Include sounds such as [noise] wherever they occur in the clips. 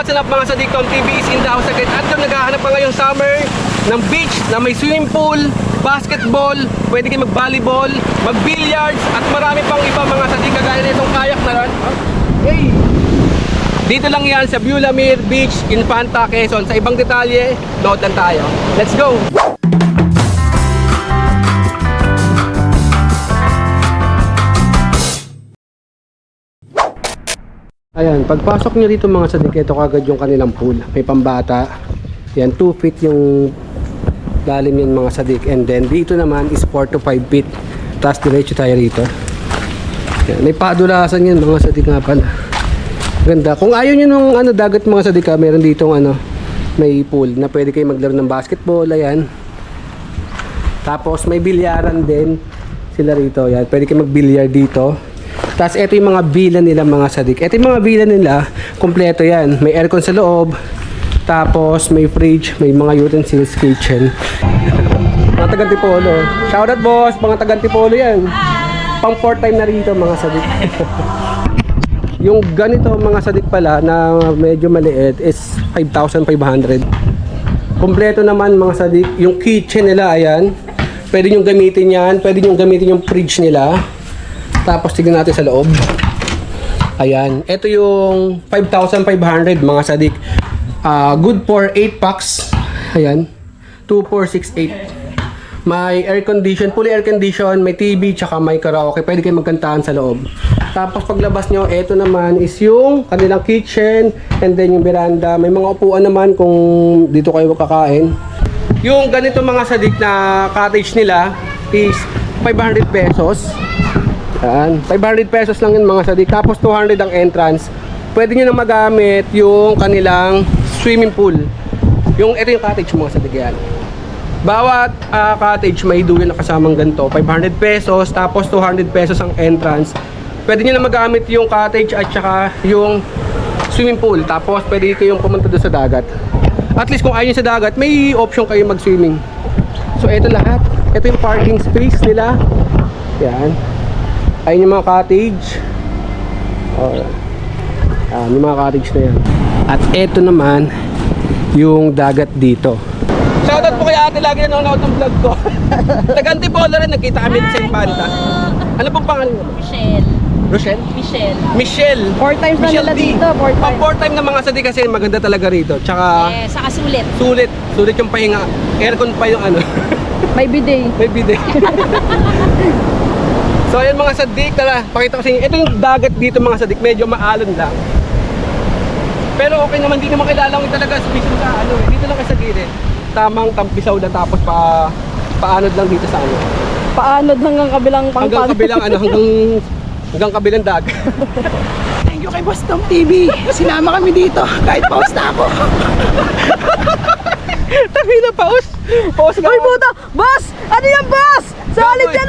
what's up mga sadik Tom TV is in the house again At kung naghahanap ka ngayong summer ng beach na may swimming pool, basketball, pwede kayo mag-volleyball, mag-billiards at marami pang iba mga sadik kagaya nitong kayak na rin. Hey! Dito lang yan sa Bulamir Beach, Infanta, Quezon. Sa ibang detalye, load lang tayo. Let's go! Ayan, pagpasok nyo dito mga sadik, ito kagad yung kanilang pool. May pambata. Yan, 2 feet yung lalim yan mga sadik. And then, dito naman is 4 to 5 feet. Tapos diretso tayo rito. Yan, may padulasan yan mga sadik nga pala. Ganda. Kung ayaw nyo nung ano, dagat mga sadik ha, meron dito ano, may pool na pwede kayo maglaro ng basketball. Ayan. Tapos may bilyaran din sila rito. Yan, pwede kayo mag-bilyar dito. Tapos ito yung mga villa nila mga sadik. Ito yung mga villa nila, kompleto yan. May aircon sa loob. Tapos may fridge, may mga utensils, kitchen. mga taga-Antipolo. Shoutout boss, mga taga-Antipolo yan. Pang fourth time na rito mga sadik. [laughs] yung ganito mga sadik pala na medyo maliit is 5,500. Kompleto naman mga sadik. Yung kitchen nila, ayan. Pwede nyo gamitin yan. Pwede nyo gamitin yung fridge nila. Tapos tignan natin sa loob. Ayan. Ito yung 5,500 mga sadik. Ah, good for 8 packs. Ayan. 2, 4, 6, 8. May air condition, fully air condition, may TV, tsaka may karaoke. Pwede kayo magkantahan sa loob. Tapos paglabas nyo, ito naman is yung kanilang kitchen and then yung veranda. May mga upuan naman kung dito kayo kakain. Yung ganito mga sadik na cottage nila is 500 pesos. Yan. 500 pesos lang yun mga sadik. Tapos 200 ang entrance. Pwede nyo na magamit yung kanilang swimming pool. Yung, ito yung cottage mga sadik yan. Bawat ah, cottage may dulo na kasamang ganito. 500 pesos, tapos 200 pesos ang entrance. Pwede nyo na magamit yung cottage at saka yung swimming pool. Tapos pwede kayong pumunta doon sa dagat. At least kung ayaw sa dagat, may option kayo mag-swimming. So ito lahat. Ito yung parking space nila. Yan. Ayun yung mga cottage. Oh. Yan, yung mga cottage na yan. At ito naman, yung dagat dito. Shoutout po kay ate lagi nanonood ng vlog ko. [laughs] Taga-Antipolo rin, nagkita kami sa Infanta. Ano pong pangalan mo? Michelle. Rochelle? Michelle. Michelle. Four times na Michelle nila D. dito, four Pang times. four time na mga sadi kasi maganda talaga rito. Tsaka eh, saka sulit. sulit. Sulit yung pahinga. Aircon pa yung ano. [laughs] May bidet. May bidet. [laughs] so ayan mga sadik, tala, pakita ko sa inyo. Ito yung dagat dito mga sadik, medyo maalon lang. Pero okay naman, di naman kailangan talaga sumisiw sa ano eh. Dito lang kayo sa gilid. Tamang tampisaw lang tapos pa paanod lang dito sa ano. Paanod hanggang kabilang Hanggang kabilang ano, hanggang [laughs] hanggang kabilang dagat. [laughs] Thank you kay Boss Tom TV. Sinama kami dito kahit paus na ako. [laughs] Tabi na paus. Paus ka. Uy, puta! Boss! Ano yan, boss? Solid Baboy. ka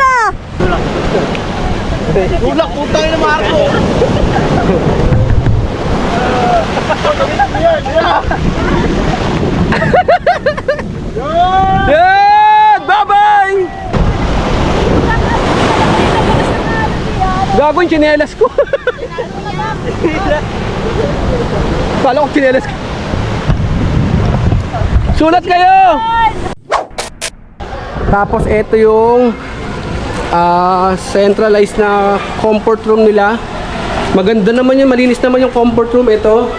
Tulak putang ina Marco. Yan! Bye-bye! Gago yung tsinelas ko. Kala ko tsinelas ko. Sulat kayo! Tapos ito yung ah, centralized na comfort room nila. Maganda naman yun, malinis naman yung comfort room. Ito.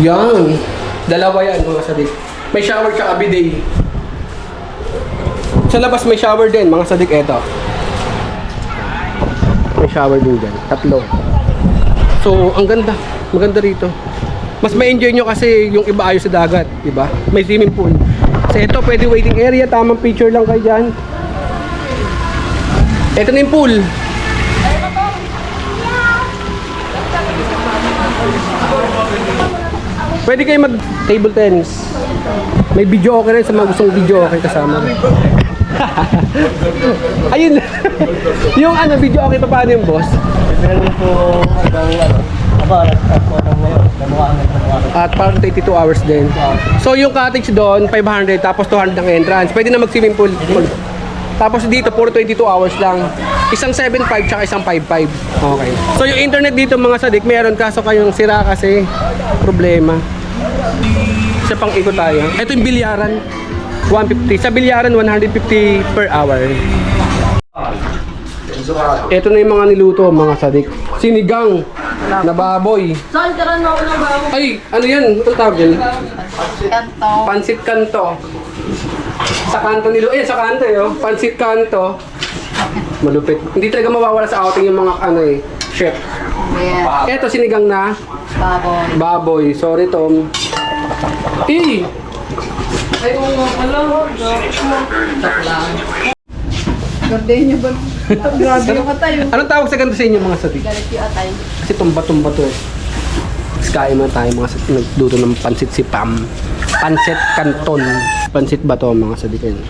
Yan. Dalawa yan mga sadik. May shower tsaka bidet. Sa labas may shower din, mga sadik eto. May shower din dyan. Tatlo. So, ang ganda. Maganda rito. Mas ma-enjoy nyo kasi yung iba ayos sa dagat, di ba? May swimming pool. So, ito pwede waiting area, tamang picture lang kayo dyan. Ito na yung pool. Pwede kayo mag table tennis. May video okay rin sa mga gustong video okay kasama. [laughs] Ayun. [laughs] yung ano, video okay pa paano yung boss? Meron po hanggang ano, ngayon, namuha ng namuha. At parang 32 hours din. So yung cottage doon, 500 tapos 200 ang entrance. Pwede na mag-swimming pool. Tapos dito, puro 22 hours lang. Isang 7.5 tsaka isang 5.5. Okay. So yung internet dito mga sadik, meron kaso kayong sira kasi problema. Isa pang ikot tayo. Ito yung bilyaran. 150. Sa bilyaran, 150 per hour. Ito na yung mga niluto, mga sadik. Sinigang na baboy. Saan ka rin ako ng bago? Ay, ano yan? Ano tawag yan? Kanto. Pansit kanto. Sa kanto nilo. Eh, sa kanto eh. oh. Pansit kanto. Malupit. Hindi talaga mawawala sa outing yung mga ano eh, chef. Yeah. Eto, sinigang na Baboy. baboy. Sorry, Tom. Eh! Ay, oo pala. Gardenia ba? Grabe yung atay. Anong tawag sa ganito sa inyo mga sadik? Galit yung atay. Kasi tumba-tumba to eh. Tapos kain mo tayo mga sadik. Nagduto ng pansit si Pam. Pansit Canton. Pansit ba to mga sadik? Ayun.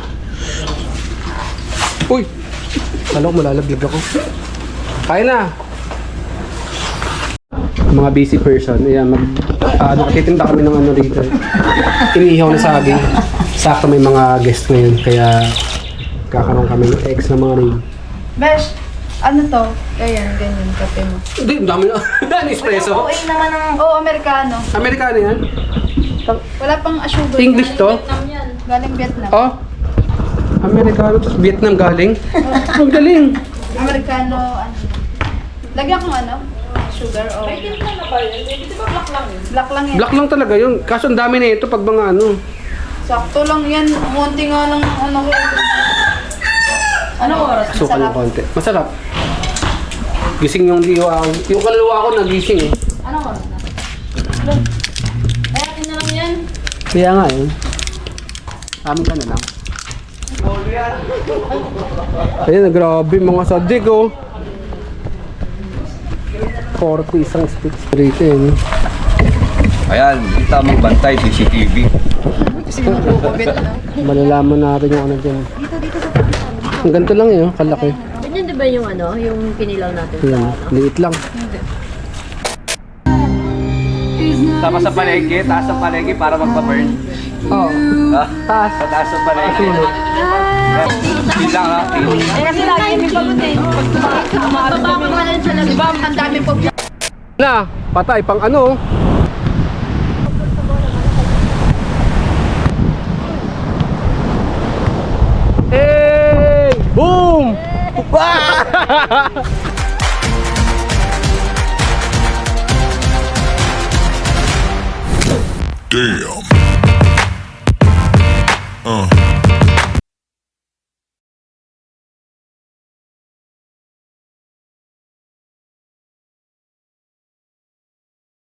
Uy! Kala ko malalaglag ako. Kain na! Mga busy person. Ayan, mag... Uh, nakatitinda kami ng ano dito. Inihaw na saging. Sakto may mga guest ngayon. Kaya kakaroon kami ng ex na mga ring. Besh, ano to? Ayan, ganyan, kape mo. Hindi, ang dami na. [laughs] Ano, espresso? Okay naman ang... Oo, Amerikano. Amerikano yan? Wala pang sugar. English to? Galing Vietnam. Oh. Amerikano, tapos Vietnam galing. [laughs] Ang galing. Amerikano, ano. Lagyan kong ano? Sugar o... May na ba yun? Di ba black lang yun? Black lang yan. Black lang talaga yun. Kaso ang dami na ito pag mga ano. Sakto lang yan. Munti nga lang ano ko. Ano oras? Sukan ng Masarap. konti. Masarap. Gising yung diwa ako. Yung kaluluwa ko nagising eh. Ano oras na? Kaya nga eh. Amin ka na lang. Ayun, grabe mga sadik oh. 40 isang stick straight eh. no? Ayan, yung tamang bantay, CCTV. Malalaman natin yung ano dyan. Ang ganito lang eh, oh, kalaki. Ganyan di ba yung ano, yung kinilaw natin? Ayan, liit lang. Tama sa palengke, taas ang palengke para magpa-burn. Oo. Ha? Taas. Sa taas ang palengke. Hindi lang ha. Kasi lagi may pagod eh. Baba ko nga lang siya lang. Diba, ang dami po. Na, patay pang ano. Hey! Boom! [laughs] Damn.